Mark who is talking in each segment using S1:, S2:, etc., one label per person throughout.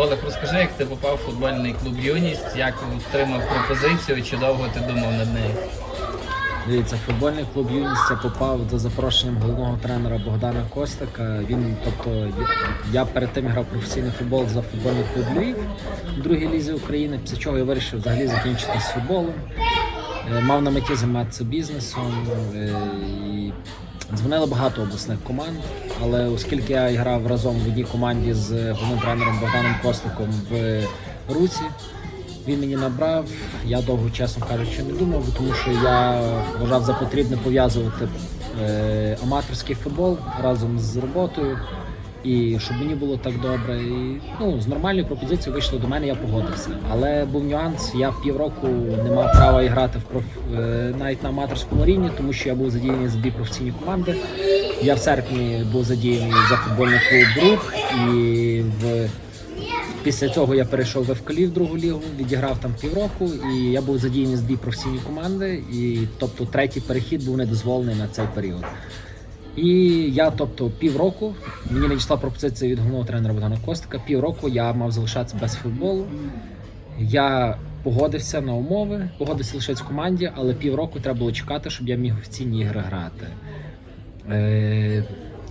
S1: Олег, розкажи, як ти попав в футбольний клуб Юність, як отримав пропозицію, чи довго ти думав над нею?
S2: Дивіться, футбольний клуб Юність я попав за запрошенням головного тренера Богдана Костика. Він, тобто, я- перед тим грав професійний футбол за футбольний клуб Львів в другій лізі України, після чого я вирішив взагалі закінчити з футболом. Е, Мав на меті займатися бізнесом. е, І дзвонили багато обласних команд, але оскільки я грав разом в одній команді з головним тренером Богданом Костиком в Руці, він мені набрав. Я довго, чесно кажучи, не думав, тому що я вважав за потрібне пов'язувати е, аматорський футбол разом з роботою. І щоб мені було так добре. І ну, з нормальною пропозицією вийшло до мене, я погодився. Але був нюанс, я півроку не мав права грати в проф... е, навіть на аматорському рівні, тому що я був задіяний за дві професійні команди. Я в серпні був задіяний за футбольний клуб Рух і в Після цього я перейшов в ФКЛі в другу лігу, відіграв там півроку, і я був задіяний з дві професійні команди. І тобто третій перехід був недозволений на цей період. І я, тобто, півроку мені надійшла пропозиція від головного тренера Богдана Костика. Півроку я мав залишатися без футболу. Я погодився на умови, погодився лишитися в команді, але півроку треба було чекати, щоб я міг офіційні ігри грати. Е,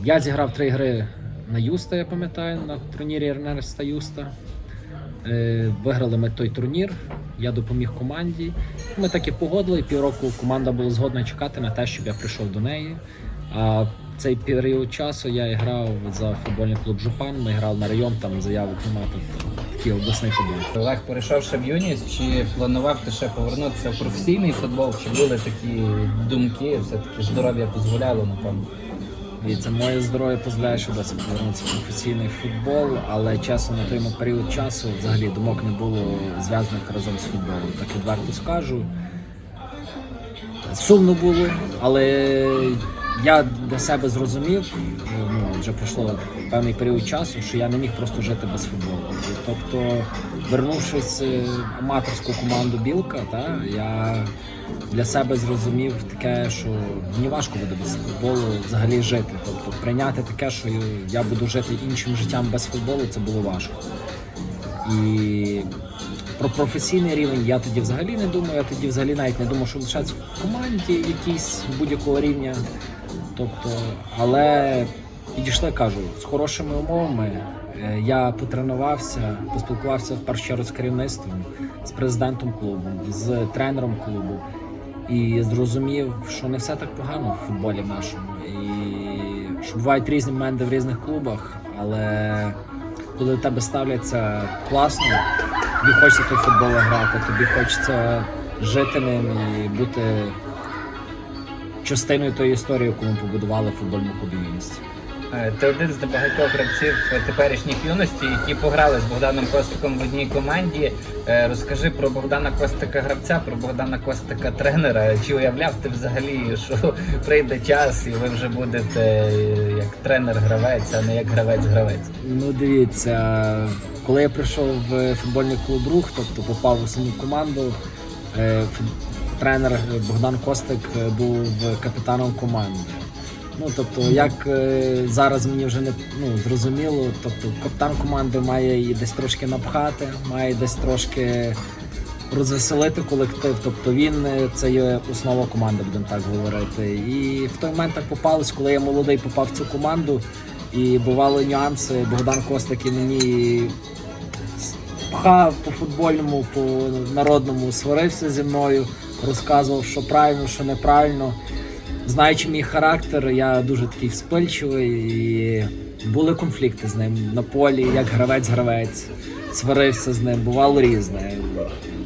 S2: я зіграв три гри на Юста, я пам'ятаю, на турнірі Ернеста Юста. Е, виграли ми той турнір, я допоміг команді. Ми так і погодили. Півроку команда була згодна чекати на те, щоб я прийшов до неї. А в цей період часу я грав за футбольний клуб Жупан. Ми грали на район, там заявок немає, такий обласний футбол.
S1: Олег, перейшовши в Юність, чи планував ти ще повернутися в професійний футбол, чи були такі думки, все-таки здоров'я дозволяло, напевно?
S2: І це моє здоров'я дозволяє, щоб досі повернутися в професійний футбол, але чесно на той період часу взагалі думок не було зв'язаних разом з футболом. Так відверто скажу. Сумно було, але я для себе зрозумів, ну вже пройшло певний період часу, що я не міг просто жити без футболу. Тобто, вернувшись в аматорську команду Білка, та, я для себе зрозумів таке, що мені важко буде без футболу взагалі жити. Тобто прийняти таке, що я буду жити іншим життям без футболу, це було важко. І про професійний рівень я тоді взагалі не думаю. Я тоді взагалі навіть не думав, що лишатися в команді якійсь будь-якого рівня. Тобто, але підійшли, кажу, з хорошими умовами. Е, Я потренувався, поспілкувався в першу чергу з керівництвом, з президентом клубу, з тренером клубу. І зрозумів, що не все так погано в футболі нашому. І що бувають різні моменти в різних клубах, але коли до тебе ставляться класно, тобі хочеться той футбол грати, тобі хочеться жити ним і бути частиною тої історії, яку ми побудували в футбольному клубі «Юність».
S1: Е, Ти один з небагатьох гравців теперішніх юності, які пограли з Богданом Костиком в одній команді. Е, Розкажи про Богдана Костика гравця, про Богдана Костика тренера. Чи уявляв ти взагалі, що прийде час і ви вже будете як тренер-гравець, а не як гравець-гравець?
S2: Ну, дивіться, коли я прийшов в футбольний клуб рух, тобто попав у саму команду, е, тренер Богдан Костик е, був капітаном команди. Ну, тобто, як е, зараз мені вже не ну, зрозуміло, тобто капітан команди має і десь трошки напхати, має десь трошки розвеселити колектив. Тобто він е, це є основа команди, будемо так говорити. І в той момент так попалось, коли я молодий попав в цю команду, і бували нюанси. Богдан Костик і мені пхав по футбольному, по народному, сварився зі мною, розказував, що правильно, що неправильно. Знаючи мій характер, я дуже такий вспильчивий і були конфлікти з ним на полі, як гравець-гравець, сварився з ним, бувало різне.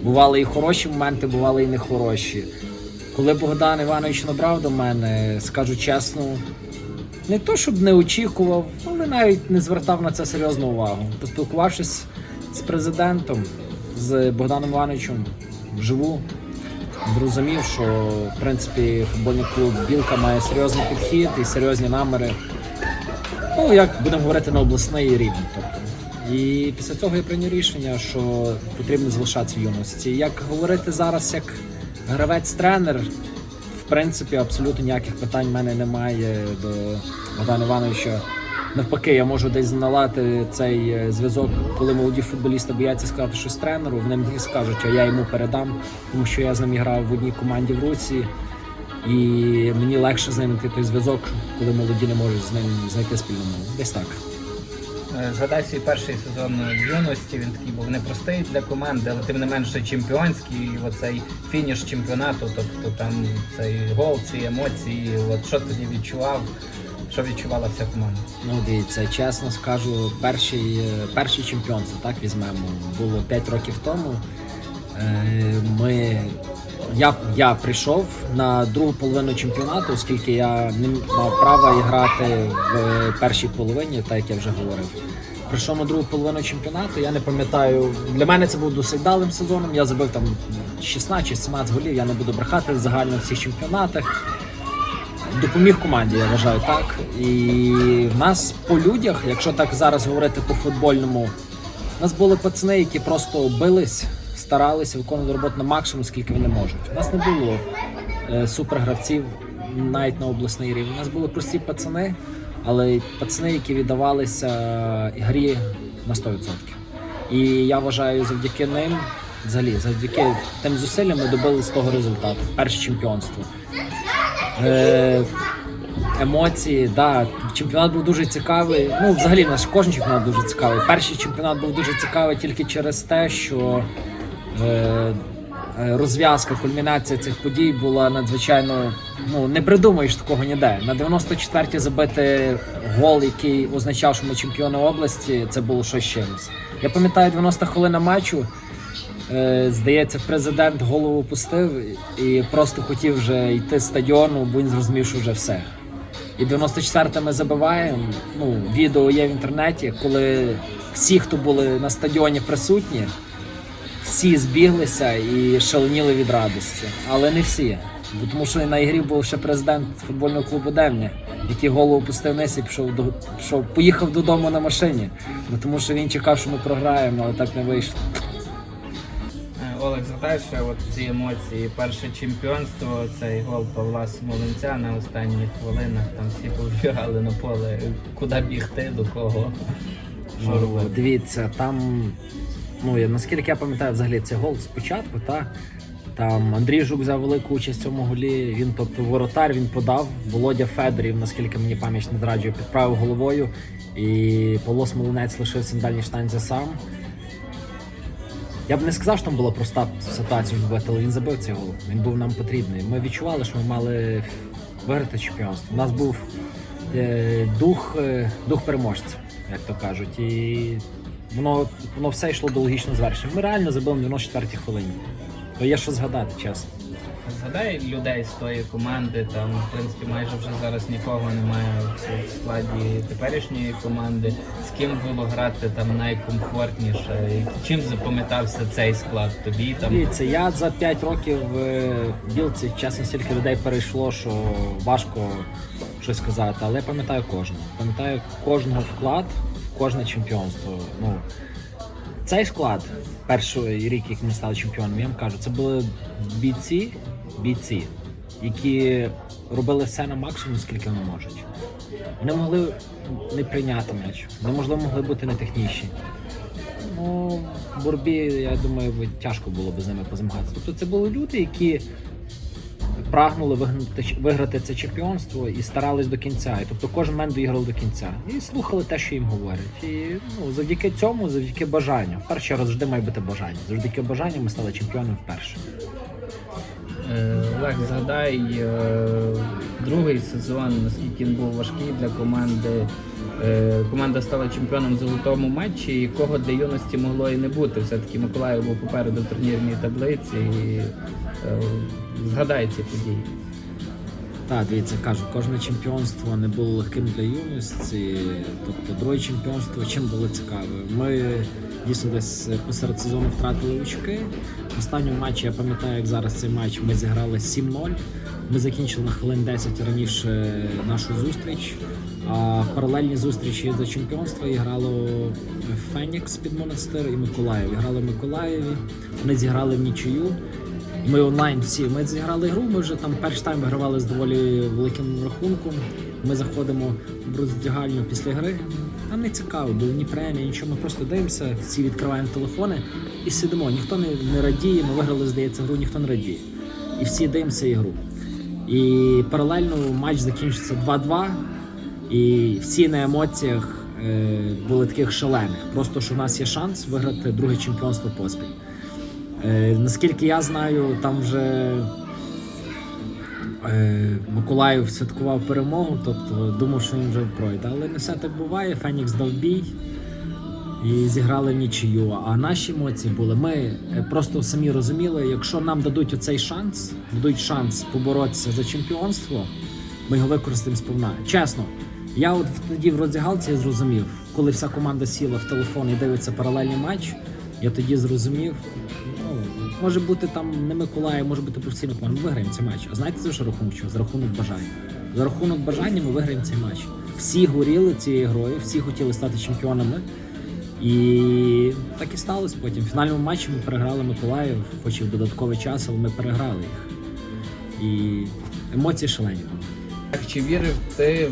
S2: Бували і хороші моменти, бували і нехороші. Коли Богдан Іванович набрав до мене, скажу чесно, не то щоб не очікував, але навіть не звертав на це серйозну увагу. Поспілкувавшись з президентом, з Богданом Івановичем вживу, зрозумів, що в принципі футбольний клуб Білка має серйозний підхід і серйозні наміри. Ну, як будемо говорити, на обласний рівень. Тобто. І після цього я прийняв рішення, що потрібно залишатися в юності. Як говорити зараз як гравець-тренер, в принципі, абсолютно ніяких питань в мене немає до Богдана Івановича. Навпаки, я можу десь наладити цей е, зв'язок, коли молоді футболісти бояться сказати щось тренеру, вони мені скажуть, а я йому передам, тому що я з ним грав в одній команді в Руці. І мені легше знайти той зв'язок, коли молоді не можуть з ним знайти спільну мову. Десь так.
S1: Е, Згадай свій перший сезон юності. Він такий був непростий для команди, але тим не менше чемпіонський. Оцей фініш чемпіонату, тобто там цей гол, ці емоції. От що тоді відчував? Що відчувала вся команда?
S2: Ну, дивіться, чесно скажу, перший, перший чемпіонство, так візьмемо, було 5 років тому. Е, Ми, я, я прийшов на другу половину чемпіонату, оскільки я не мав права грати в першій половині, так як я вже говорив. Прийшов на другу половину чемпіонату, я не пам'ятаю. Для мене це був досить далим сезоном. Я забив там 16 чи 17 голів, я не буду брехати загально в всіх чемпіонатах допоміг команді, я вважаю так. І в нас по людях, якщо так зараз говорити по футбольному, у нас були пацани, які просто бились, старалися виконувати роботу на максимум, скільки вони можуть. У нас не було е, супергравців навіть на обласний рівень. У нас були прості пацани, але пацани, які віддавалися грі на 100%. І я вважаю, завдяки ним, взагалі, завдяки тим зусиллям ми добилися того результату. Перше чемпіонство. Е, емоції, да, чемпіонат був дуже цікавий. Ну, взагалі, наш кожен чемпіонат дуже цікавий. Перший чемпіонат був дуже цікавий тільки через те, що е, е, розв'язка, кульмінація цих подій була надзвичайно. Ну, не придумаєш такого ніде. На 94-ті забити гол, який означав, що ми чемпіони області, це було щось чимось. Я пам'ятаю 90 хвилина матчу. Е, Здається, президент голову пустив і просто хотів вже йти з стадіону, бо він зрозумів, що вже все. І 94 ми забиваємо. Ну, відео є в інтернеті, коли всі, хто були на стадіоні присутні, всі збіглися і шаленіли від радості. Але не всі. Бо тому що на ігрі був ще президент футбольного клубу Демня, який голову пустив вниз і пішов до пішов, поїхав додому на машині. Бо тому що він чекав, що ми програємо, але так не вийшло.
S1: Олег, ще от ці емоції, перше чемпіонство, цей гол Павла Смоленця на останніх хвилинах, там всі повбігали на поле, куди бігти, до кого. Що
S2: Ну,
S1: робити?
S2: Дивіться, там, ну я наскільки я пам'ятаю, взагалі цей гол спочатку, та там Андрій Жук взяв велику участь в цьому голі. Він, тобто, воротар, він подав. Володя Федорів, наскільки мені пам'ять не зраджує, підправив головою. І Павло Смолинець лишився на дальній штанзі сам. Я б не сказав, що там була проста ситуація вбити, але він забив цей гол. Він був нам потрібний. Ми відчували, що ми мали виграти чемпіонство. У нас був е, дух, е, дух переможця, як то кажуть. І воно, воно все йшло до логічного звершення. Ми реально забили в 94-й хвилині. То є що згадати, чесно.
S1: Згадай людей з тої команди, там в принципі майже вже зараз нікого немає в складі теперішньої команди. З ким було грати там найкомфортніше? І Чим запам'ятався цей склад тобі там?
S2: Дивіться, я за 5 років е, в білці, чесно, стільки людей перейшло, що важко щось сказати. Але я пам'ятаю кожного. Пам'ятаю кожного вклад кожне чемпіонство. Ну, цей склад, перший рік, як ми стали чемпіоном, я вам кажу, це були бійці, бійці, які робили все на максимум, скільки вони можуть. Вони могли не прийняти м'яч, вони, можливо, могли бути не технічні. Ну, в боротьбі, я думаю, тяжко було б з ними позмагатися. Тобто це були люди, які прагнули виграти це чемпіонство і старались до кінця. І тобто кожен момент доіграв до кінця. І слухали те, що їм говорять. І ну, завдяки цьому, завдяки бажанню. В першу чергу завжди має бути бажання. Завдяки бажанню ми стали чемпіоном вперше.
S1: Е, Олег, згадай е, другий сезон, наскільки він був важкий для команди. Е, Команда стала чемпіоном в золотому матчі, якого для юності могло і не бути. Все-таки Миколаїв був попереду в турнірній таблиці. І, згадай ці події.
S2: Так, дивіться, кажу, кожне чемпіонство не було легким для юності. Тобто, друге чемпіонство чим було цікаве. Ми дійсно десь посеред сезону втратили очки. В останньому матчі я пам'ятаю, як зараз цей матч ми зіграли 7-0. Ми закінчили на хвилин 10 раніше нашу зустріч. А в паралельній зустрічі за чемпіонство грало Фенікс під Монастир і Миколаїв. І Грали в Миколаєві. Вони зіграли в нічию. Ми онлайн всі. Ми зіграли гру, ми вже там перший тайм вигравали з доволі великим рахунком. Ми заходимо в роздягальню після гри. Нам не цікаво, бо ні премії, нічого. Ми просто дивимося, всі відкриваємо телефони і сидимо. Ніхто не, не радіє, ми виграли, здається, гру, ніхто не радіє. І всі дивимося ігру. І паралельно матч закінчиться 2-2. І всі на емоціях е, були таких шалених. Просто що в нас є шанс виграти друге чемпіонство поспіль. Е, наскільки я знаю, там вже Миколаїв святкував перемогу, тобто думав, що він вже пройде. Але не все так буває. Фенікс дав бій і зіграли нічию. А наші емоції були. Ми е, просто самі розуміли, якщо нам дадуть оцей шанс, дадуть шанс поборотися за чемпіонство, ми його використаємо сповна. Чесно, я от тоді в роздягалці зрозумів, коли вся команда сіла в телефон і дивиться паралельний матч, я тоді зрозумів. Може бути там не Миколаїв, може бути професійний команда. Ми виграємо цей матч. А знаєте за що рахунок чого? За рахунок бажання. За рахунок бажання ми виграємо цей матч. Всі горіли цією грою, всі хотіли стати чемпіонами. І так і сталося потім. В фінальному матчі ми переграли Миколаїв, хоч і в додатковий час, але ми переграли їх. І емоції шалені
S1: чи вірив ти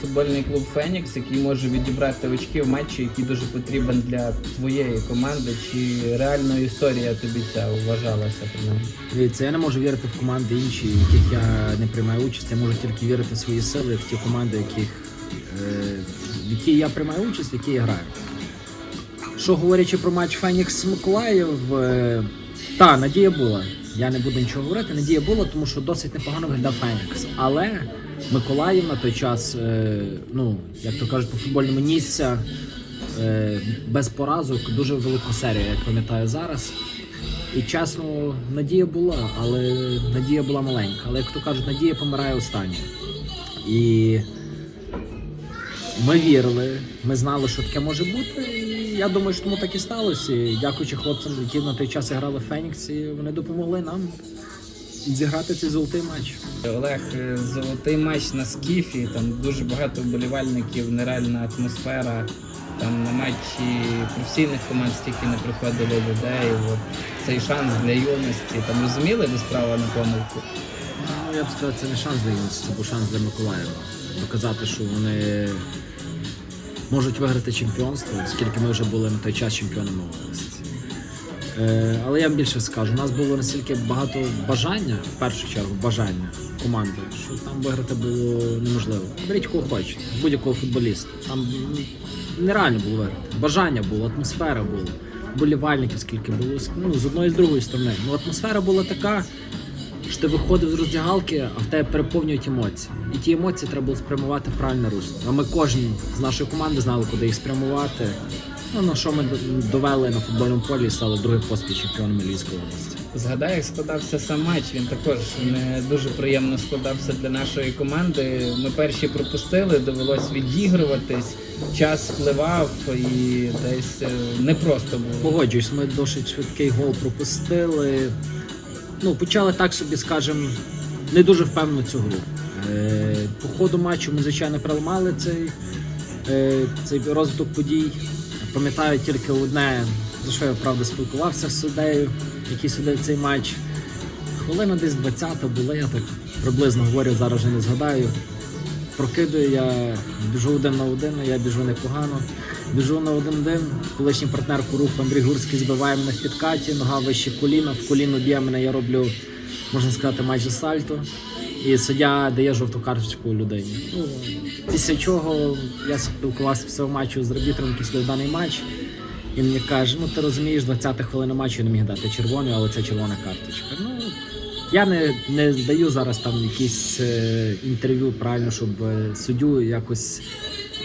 S1: футбольний клуб Фенікс, який може відібрати очки в матчі, який дуже потрібен для твоєї команди? Чи реально історія тобі ця вважалася принаймні?
S2: Дивіться, я не можу вірити в команди інші, яких я не приймаю участь. Я можу тільки вірити в свої сили, в ті команди, яких, е, в які я приймаю участь, в які я граю. Що говорячи про матч Фенікс Миколаїв, е, та надія була. Я не буду нічого говорити. Надія була, тому що досить непогано виглядав Фенікс. Але Миколаїв на той час, е, ну як то кажуть, по футбольному нісся е, без поразок, дуже велику серію, як пам'ятаю зараз. І чесно, надія була, але надія була маленька. Але як то кажуть, надія помирає останньою. І ми вірили, ми знали, що таке може бути. І я думаю, що тому так і сталося. І дякуючи хлопцям, які на той час грали в Феніксі, вони допомогли нам зіграти цей золотий матч.
S1: Олег, е, золотий матч на скіфі, там дуже багато вболівальників, нереальна атмосфера. Там на матчі професійних команд стільки не приходило людей. От цей шанс для юності. Там розуміли, де справа на помилку?
S2: Ну, я б сказав, це не шанс для Юнусу, це був шанс для Миколаєва. Доказати, що вони можуть виграти чемпіонство, оскільки ми вже були на той час чемпіонами області. Е, але я більше скажу, у нас було настільки багато бажання, в першу чергу, бажання команди, що там виграти було неможливо. Беріть кого хочете, будь-якого футболіста. Там нереально було виграти. Бажання було, атмосфера була, болівальників скільки було, ну, з одної з другої сторони. Ну, атмосфера була така, що ти виходив з роздягалки, а в тебе переповнюють емоції. І ті емоції треба було спрямувати в правильне русло. А ми кожен з нашої команди знали, куди їх спрямувати. Ну, на що ми довели на футбольному полі і стали другим поспіль чемпіонами Львівської області.
S1: Згадай, як складався сам матч. Він також не дуже приємно складався для нашої команди. Ми перші пропустили, довелось відігруватись. Час спливав і десь е, непросто було.
S2: Погоджуюсь, ми досить швидкий гол пропустили. Ну, почали так собі, скажем, не дуже впевнено цю гру. Е, по ходу матчу ми, звичайно, приймали цей, е, цей розвиток подій. Пам'ятаю тільки одне, за що я правда спілкувався з суддею, який судив цей матч. Хвилина десь 20 була, я так приблизно говорю, зараз вже не згадаю. Прокидую я, біжу один на один, я біжу непогано. Біжу на один один. Колишній партнер по руху Андрій Гурський збиває мене в підкаті, нога вище коліна, в коліно б'є мене, я роблю, можна сказати, майже сальто. І суддя дає жовту карточку людині. Після чого я спілкувався після матчу з арбітром, який даний матч. Він мені каже: ну ти розумієш, 20 хвилина матчу я не міг дати червону, але це червона карточка. Ну, я не, не даю зараз там якісь е, інтерв'ю правильно, щоб е, суддю якось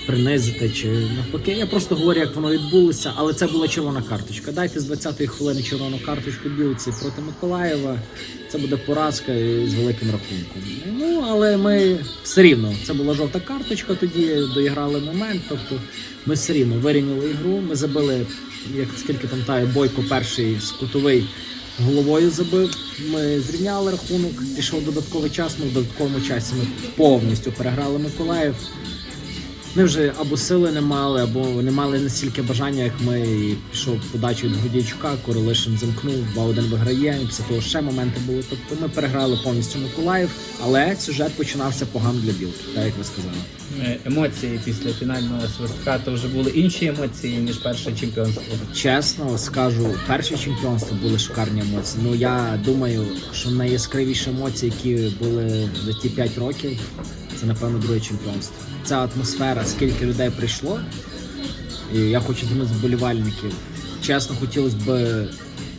S2: принизити чи навпаки. Я просто говорю, як воно відбулося, але це була червона карточка. Дайте з 20-ї хвилини червону карточку білці проти Миколаєва. Це буде поразка з великим рахунком. Ну але ми все рівно. Це була жовта карточка. Тоді доіграли момент. Тобто ми все рівно вирівняли ігру. Ми забили, як скільки пам'ятаю, бойко перший з головою забив. Ми зрівняли рахунок, пішов додатковий час. Ми в додатковому часі ми повністю переграли Миколаїв. Ми вже або сили не мали, або не мали настільки бажання, як ми. І пішов подачу від Годійчука, Королишин замкнув, 2-1 виграє. І після того ще моменти були. Тобто ми переграли повністю Миколаїв, але сюжет починався погано для білки, так як ви сказали.
S1: Е, Емоції після фінального свистка то вже були інші емоції, ніж перше чемпіонство.
S2: Чесно скажу, перше чемпіонство були шикарні емоції. Ну я думаю, що найяскравіші емоції, які були за ті 5 років, це напевно друге чемпіонство. Ця атмосфера, скільки людей прийшло. І я хочу з вболівальників. Чесно, хотілося б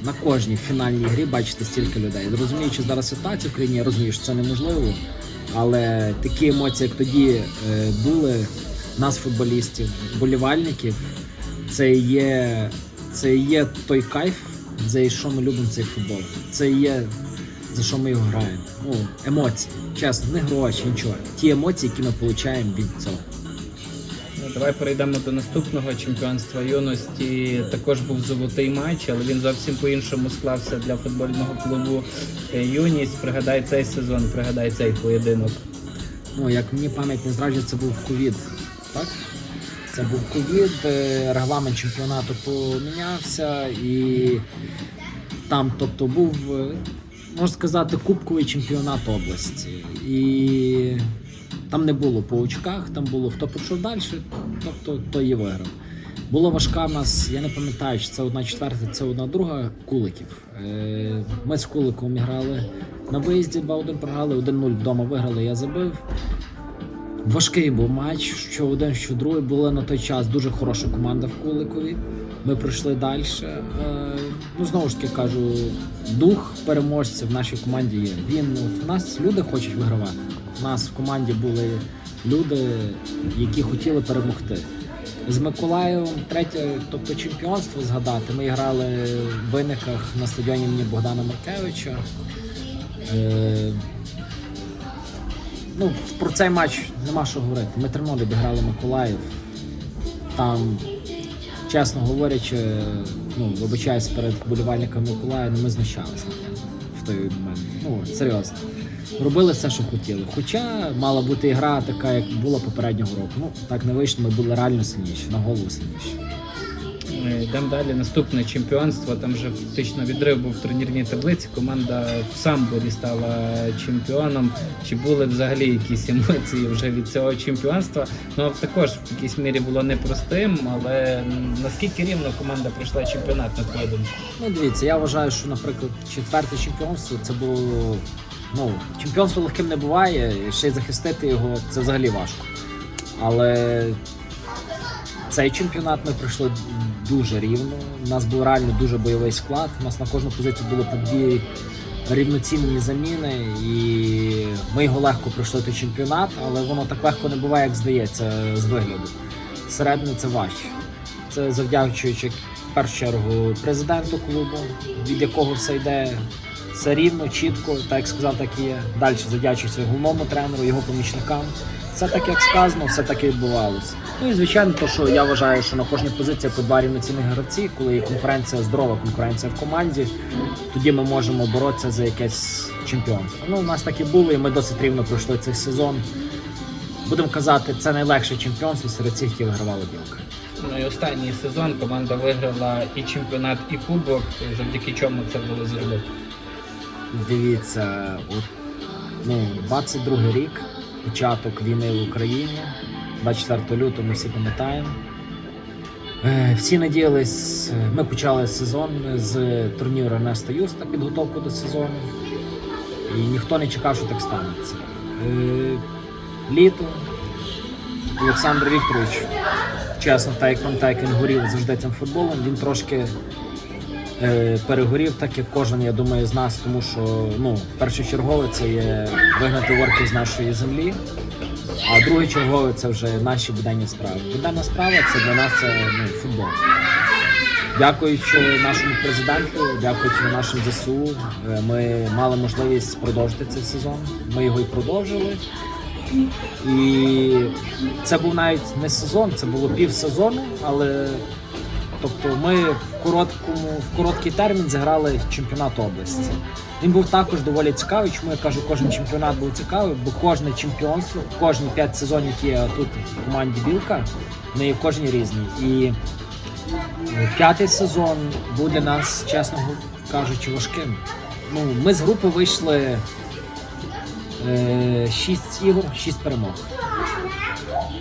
S2: на кожній фінальній грі бачити стільки людей. Розуміючи зараз ситуацію в країні, я розумію, що це неможливо. Але такі емоції, як тоді е, були нас, футболістів, вболівальників, це є, це є той кайф, за що ми любимо цей футбол. Це є за що ми його граємо. Ну, емоції, чесно, не гроші, нічого. Ті емоції, які ми отримуємо від цього.
S1: Ну, давай перейдемо до наступного чемпіонства юності. Також був золотий матч, але він зовсім по-іншому склався для футбольного клубу е, Юність. Пригадай цей сезон, пригадай цей поєдинок.
S2: Ну, як мені пам'ять не зраджує, це був ковід. Так? Це був ковід, е, регламент чемпіонату помінявся і там, тобто, був, е, можна сказати, кубковий чемпіонат області. І там не було по очках, там було хто пройшов далі, тобто той і виграв. Було важка в нас, я не пам'ятаю, чи це одна четверта, це одна друга куликів. Е, Ми з куликом грали на виїзді, 2-1 програли, 1-0 вдома виграли, я забив. Важкий був матч, що один, що другий. Була на той час дуже хороша команда в Куликові. Ми пройшли далі. Е, ну, знову ж таки кажу, дух переможця в нашій команді є. Він у нас люди хочуть вигравати. У нас в команді були люди, які хотіли перемогти. З Миколаєвом третє, тобто чемпіонство згадати. Ми грали в виниках на стадіоні імені Богдана Маркевича. Е, ну, про цей матч нема що говорити. Ми 3-0 обіграли Миколаїв. Там, чесно говорячи, ну, вибачаюсь перед вболівальниками Миколая, ну, ми знущалися в той момент. Ну, серйозно. Робили все, що хотіли. Хоча мала бути гра така, як була попереднього року. Ну, так не вийшло, ми були реально сильніші, на голову сильніші.
S1: Йдемо далі. Наступне чемпіонство. Там вже фактично відрив був в турнірній таблиці. Команда в Самборі стала чемпіоном. Чи були взагалі якісь емоції вже від цього чемпіонства? Ну також в якійсь мірі було непростим, але наскільки рівно команда пройшла чемпіонат на твою думку?
S2: Ну, дивіться, я вважаю, що, наприклад, четверте чемпіонство це було. Ну, чемпіонство легким не буває, і ще й захистити його це взагалі важко. Але цей чемпіонат ми пройшли дуже рівно. У нас був реально дуже бойовий склад. У нас на кожну позицію було по дві рівноцінні заміни, і ми його легко пройшли той чемпіонат, але воно так легко не буває, як здається, з вигляду. Всередині це важче. Це завдячуючи в першу чергу президенту клубу, від якого все йде. Все рівно, чітко, так як сказав, так і є. Далі завдячується головному тренеру, його помічникам. Все так, як сказано, все так і відбувалося. Ну і звичайно, то, що я вважаю, що на кожній позиції по два рівноцінних гравці, коли є конкуренція, здорова конкуренція в команді, тоді ми можемо боротися за якесь чемпіонство. Ну, у нас так і було, і ми досить рівно пройшли цей сезон. Будемо казати, це найлегше чемпіонство серед цих, які вигравала білка.
S1: Ну і останній сезон команда виграла і чемпіонат, і кубок. Завдяки чому це було зробити?
S2: Дивіться, от, ну, 22 рік, початок війни в Україні, 24 лютого ми всі пам'ятаємо. Е, Всі надіялись, е, ми почали сезон з турніру Ернеста Юста, підготовку до сезону. І ніхто не чекав, що так станеться. Е, Літо Олександр Вікторович, чесно, так як він горів завжди цим футболом, він трошки перегорів, так як кожен, я думаю, з нас, тому що ну, першочергове це є вигнати орків з нашої землі, а другий чергове це вже наші буденні справи. Буденна справа це для нас це ну, футбол. Дякуючи нашому президенту, дякуючи нашим ЗСУ, е, ми мали можливість продовжити цей сезон. Ми його і продовжили. І це був навіть не сезон, це було пів сезону, але Тобто ми в короткому, в короткий термін зіграли чемпіонат області. Він був також доволі цікавий. Чому я кажу, кожен чемпіонат був цікавий, бо кожне чемпіонство, кожні п'ять сезонів, які тут в команді Білка, вони кожні різні. І е, п'ятий сезон був для нас, чесно кажучи, важким. Ну, ми з групи вийшли е, 6 ігор, 6 перемог.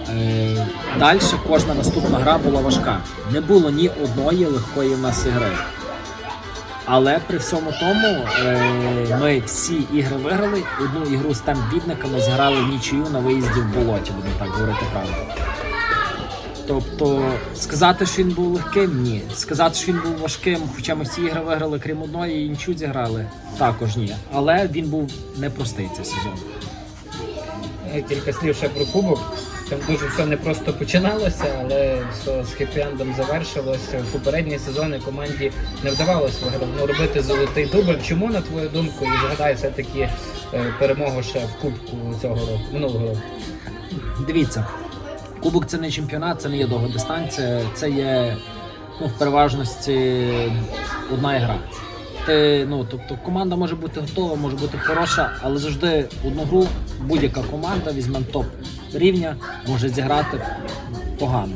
S2: Е, Далі кожна наступна гра була важка. Не було ні одної легкої в нас ігри. Але при всьому тому е, ми всі ігри виграли. Одну ігру з темп-бідниками зіграли нічию на виїзді в болоті, будемо так говорити правду. Тобто, сказати, що він був легким, ні. Сказати, що він був важким, хоча ми всі ігри виграли, крім одної, і нічу зіграли, також ні. Але він був непростий цей сезон.
S1: Кілька слів ще про кубок. Там дуже все не просто починалося, але все з хеппі-ендом завершилося. В попередні сезони команді не вдавалося ну, робити золотий дубль. Чому, на твою думку, і згадай все-таки е, перемогу ще в кубку цього року, минулого року?
S2: Дивіться, кубок це не чемпіонат, це не є довга дистанція, це є ну, в переважності одна гра. Ти, ну, тобто команда може бути готова, може бути хороша, але завжди одну гру будь-яка команда візьме топ рівня, може зіграти погано.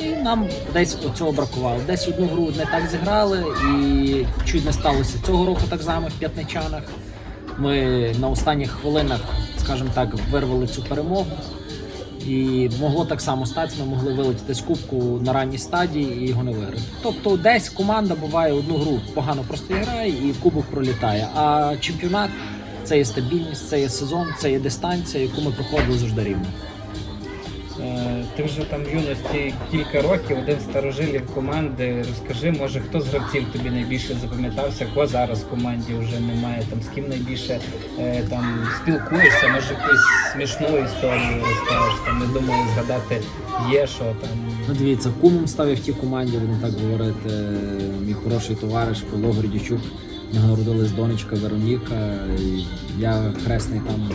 S2: І нам десь цього бракувало. Десь одну гру не так зіграли, і чуть не сталося цього року так само в п'ятничанах. Ми на останніх хвилинах, скажімо так, вирвали цю перемогу. І могло так само статися, ми могли вилетіти з кубку на ранній стадії і його не виграти. Тобто десь команда буває одну гру погано просто грає і кубок пролітає. А чемпіонат це є стабільність, це є сезон, це є дистанція, яку ми проходили завжди рівно.
S1: Е, Ти вже там в юності кілька років, один старожилів команди. Розкажи, може, хто з гравців тобі найбільше запам'ятався, кого зараз в команді вже немає, там з ким найбільше е, там спілкуєшся, може якусь смішну історію розкажеш. Там не думаю, згадати є що там.
S2: Ну дивіться, кумом став я в тій команді, будемо так говорити. Мій хороший товариш Павло Гордічук. Нього народилась донечка Вероніка. і Я хресний там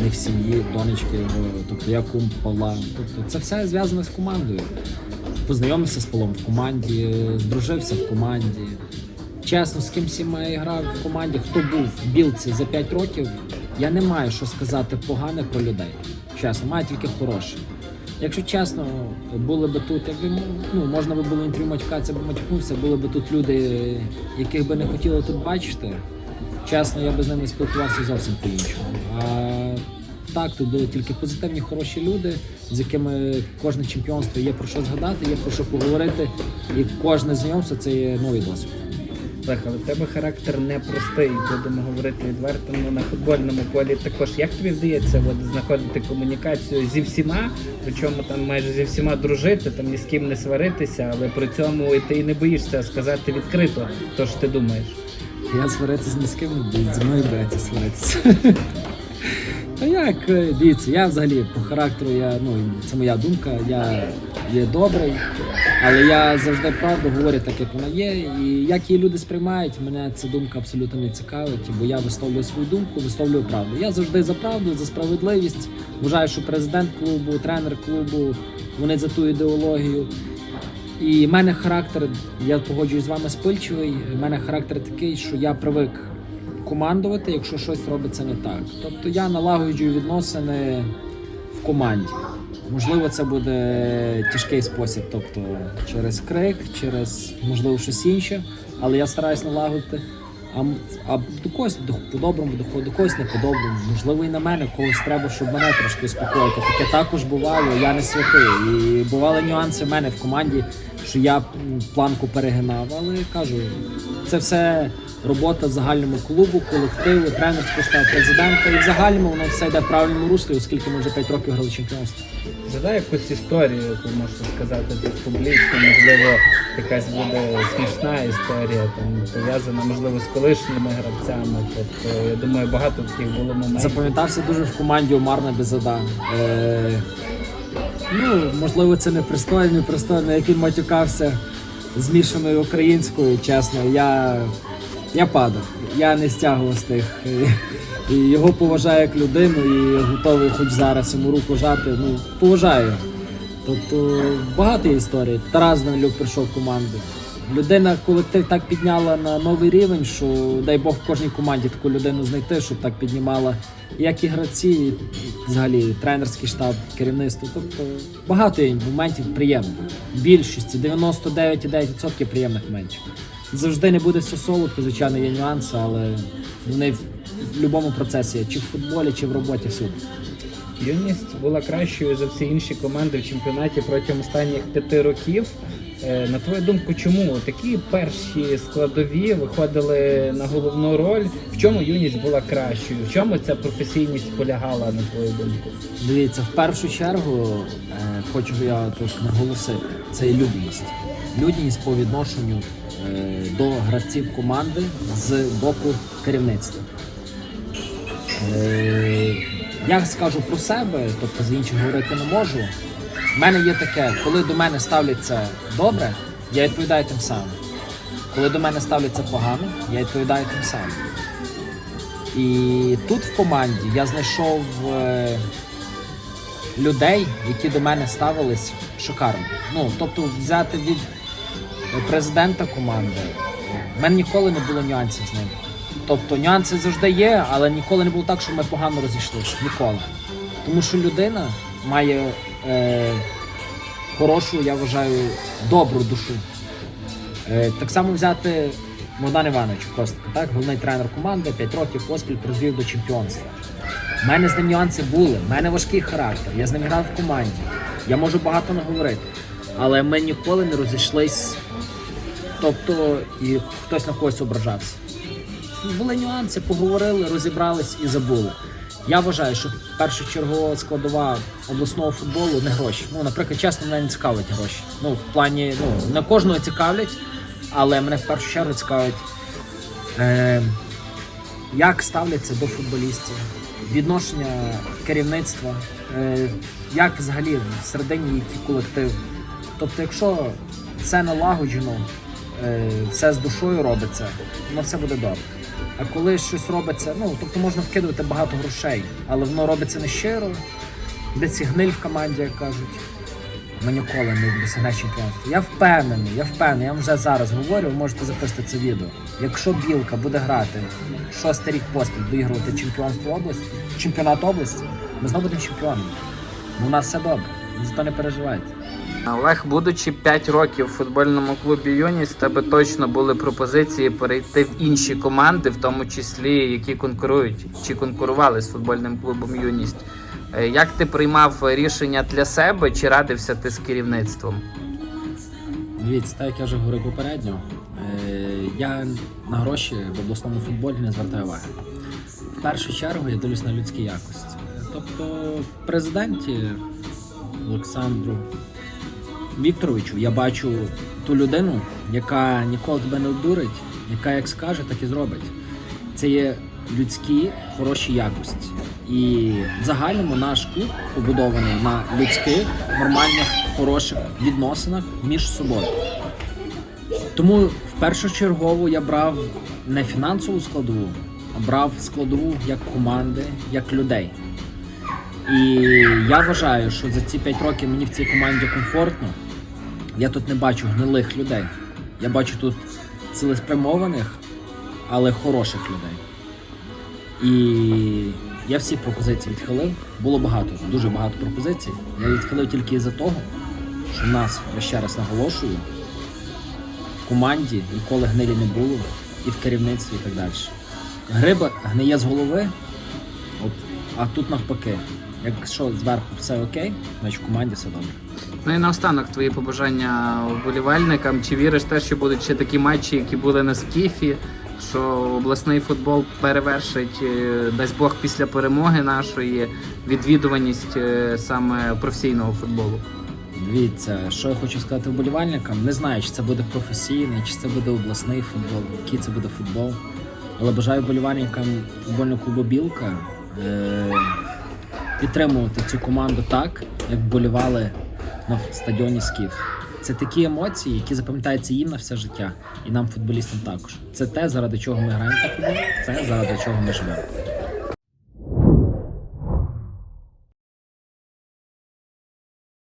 S2: не в сім'ї, донечки його, тобто я кум Павла. Тобто це все зв'язано з командою. Познайомився з Павлом в команді, здружився в команді. Чесно, з ким всіма я грав в команді, хто був в білці за 5 років, я не маю що сказати погане про людей. Чесно, маю тільки хороше. Якщо чесно, були би тут, якби ну можна би було інтерв'ю матюкатися, бо матюкнувся, були би тут люди, яких би не хотіли тут бачити. Чесно, я би з ними спілкувався зовсім по-іншому. А так, тут були тільки позитивні, хороші люди, з якими кожне чемпіонство є про що згадати, є про що поговорити, і кожне знайомство це є новий досвід.
S1: Олег, але в тебе характер непростий, будемо говорити відверто. Ну, на футбольному полі також. Як тобі вдається от, знаходити комунікацію зі всіма, причому там майже зі всіма дружити, там ні з ким не сваритися, але при цьому і ти не боїшся сказати відкрито, то що ти думаєш.
S2: Я сваритися ні з ким зі мною братися сваритися. Та як, е, дивіться, я взагалі по характеру, я, ну, це моя думка, я є добрий, але я завжди правду говорю так, як вона є. І як її люди сприймають, мене ця думка абсолютно не цікавить, бо я висловлюю свою думку, висловлюю правду. Я завжди за правду, за справедливість. Вважаю, що президент клубу, тренер клубу, вони за ту ідеологію. І в мене характер, я погоджуюсь з вами спильчивий. В мене характер такий, що я привик командувати, якщо щось робиться не так. Тобто я налагоджую відносини в команді. Можливо, це буде тяжкий спосіб, тобто через крик, через можливо щось інше, але я стараюсь налагодити. А, а до когось до- по-доброму доходить, до когось не по-доброму. Можливо, і на мене когось треба, щоб мене трошки успокоїти. Таке також бувало, я не святий. І бували нюанси в мене в команді, що я планку перегинав. Але кажу, це все робота загальному клубу, колективу, тренерського штабу, президента. І в загальному воно все йде в правильному руслі, оскільки ми вже 5 років грали чемпіонство.
S1: Задай якусь історію, яку можна сказати публічно, можливо, якась буде смішна історія, там пов'язана, можливо, з колишніми гравцями. Тобто, я думаю, багато таких було моментів.
S2: Запам'ятався дуже в команді Омар Безада. Е, ну, можливо, це непристойно, непристойно, як він матюкався змішаною українською, чесно. Я, я падав, я не стягував з тих. І його поважаю як людину і готовий хоч зараз йому руку жати. Ну, поважаю. Тобто багато історій. Тарас Данилюк прийшов в команду. Людина, колектив так підняла на новий рівень, що дай Бог кожній команді таку людину знайти, щоб так піднімала як і гравці, і взагалі тренерський штаб, керівництво. Тобто багато моментів приємних. Більшості 99,9% приємних моментів. Завжди не буде все солодко, звичайно, є нюанси, але вони в будь-якому процесі, чи в футболі, чи в роботі всюди.
S1: Юність була кращою за всі інші команди в чемпіонаті протягом останніх п'яти років. Е, На твою думку, чому такі перші складові виходили на головну роль? В чому юність була кращою? В чому ця професійність полягала, на твою думку?
S2: Дивіться, в першу чергу е, хочу я тут наголосити, це є людяність. Людяність по відношенню е, до гравців команди з боку керівництва. Е, я скажу про себе, тобто за інших говорити не можу. У мене є таке, коли до мене ставляться добре, я відповідаю тим самим. Коли до мене ставляться погано, я відповідаю тим самим. І тут в команді я знайшов е, людей, які до мене ставились шикарно. Ну, тобто, взяти від президента команди, в мене ніколи не було нюансів з ним. Тобто нюанси завжди є, але ніколи не було так, що ми погано розійшлися. Ніколи. Тому що людина має е, хорошу, я вважаю, добру душу. Е, так само взяти Богдан Іванович Костика, так, головний тренер команди, 5 років поспіль призвів до чемпіонства. У мене з ним нюанси були, в мене важкий характер, я з ним грав в команді. Я можу багато наговорити. Але ми ніколи не розійшлись, тобто і хтось на когось ображався. Були нюанси, поговорили, розібрались і забули. Я вважаю, що першочергова складова обласного футболу не гроші. Ну, наприклад, чесно, мене не цікавить гроші. Ну, в плані, ну, не кожного цікавлять, але мене в першу чергу цікавить, е, як ставляться до футболістів, відношення керівництва, е, як взагалі всередині який колектив. Тобто, якщо все налагоджено, е, все з душою робиться, воно все буде добре. А коли щось робиться, ну тобто можна вкидувати багато грошей, але воно робиться не щиро, десь і гниль в команді, як кажуть. Ми ніколи не досягне чемпіонства. Я впевнений, я впевнений, я вам вже зараз говорю, ви можете записати це відео. Якщо білка буде грати шостий рік поспіль, виігрувати чемпіонство області, чемпіонат області, ми знову будемо чемпіонами. У нас все добре, за то не переживайте.
S1: Олег, будучи 5 років в футбольному клубі Юність, тебе точно були пропозиції перейти в інші команди, в тому числі які конкурують чи конкурували з футбольним клубом Юність. Е, Як ти приймав рішення для себе чи радився ти з керівництвом?
S2: Дивіться, так як я вже говорив попередньо, е, я на гроші в обласному футболі не звертаю уваги. В першу чергу я дивлюсь на людські якості. Тобто, президенті Олександру Вікторовичу я бачу ту людину, яка ніколи тебе не обдурить, яка як скаже, так і зробить. Це є людські хороші якості. І в загальному наш клуб побудований на людських, нормальних, хороших відносинах між собою. Тому в першу чергу я брав не фінансову складову, а брав складову як команди, як людей. І я вважаю, що за ці 5 років мені в цій команді комфортно. Я тут не бачу гнилих людей. Я бачу тут цілеспрямованих, але хороших людей. І я всі пропозиції відхилив. Було багато, дуже багато пропозицій. Я відхилив тільки із-за того, що нас, я ще раз наголошую, в команді ніколи гнилі не було, і в керівництві, і так далі. Гриба гниє з голови, а тут навпаки. Якщо зверху все окей, значить в команді все добре.
S1: Ну і наостанок твої побажання вболівальникам. Чи віриш те, що будуть ще такі матчі, які були на скіфі? Що обласний футбол перевершить, е, дасть Бог після перемоги нашої відвідуваність е, саме професійного футболу?
S2: Дивіться, що я хочу сказати вболівальникам. Не знаю, чи це буде професійний, чи це буде обласний футбол, який це буде футбол. Але бажаю вболівальникам футбольного клубу Білка е- підтримувати цю команду так, як болювали на стадіоні Скіф. Це такі емоції, які запам'ятаються їм на все життя, і нам, футболістам, також. Це те, заради чого ми граємо на футбол, це заради чого ми живемо.